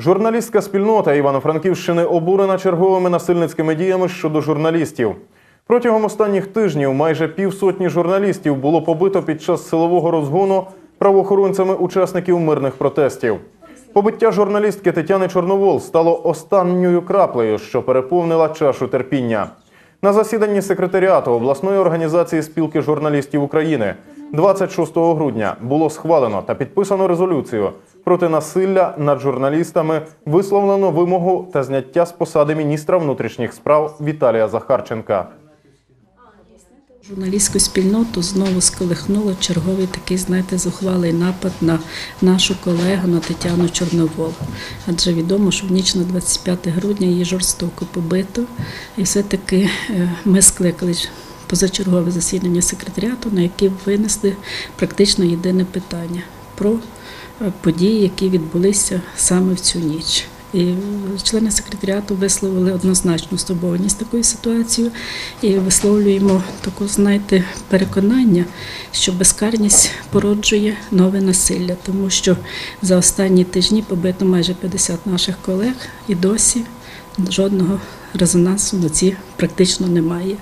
Журналістська спільнота Івано-Франківщини обурена черговими насильницькими діями щодо журналістів. Протягом останніх тижнів майже півсотні журналістів було побито під час силового розгону правоохоронцями учасників мирних протестів. Побиття журналістки Тетяни Чорновол стало останньою краплею, що переповнила чашу терпіння. На засіданні секретаріату обласної організації спілки журналістів України 26 грудня було схвалено та підписано резолюцію проти насилля над журналістами, висловлено вимогу та зняття з посади міністра внутрішніх справ Віталія Захарченка. Журналістську спільноту знову сколихнуло черговий такий, знаєте, зухвалий напад на нашу колегу на Тетяну Чорновол. Адже відомо, що в ніч на 25 грудня її жорстоко побито. І все-таки е, ми скликали позачергове засідання секретаріату, на яке винесли практично єдине питання про події, які відбулися саме в цю ніч. І члени секретаріату висловили однозначну стурбованість такою ситуацією і висловлюємо таку, знаєте, переконання, що безкарність породжує нове насилля, тому що за останні тижні побито майже 50 наших колег і досі жодного резонансу на ці практично немає.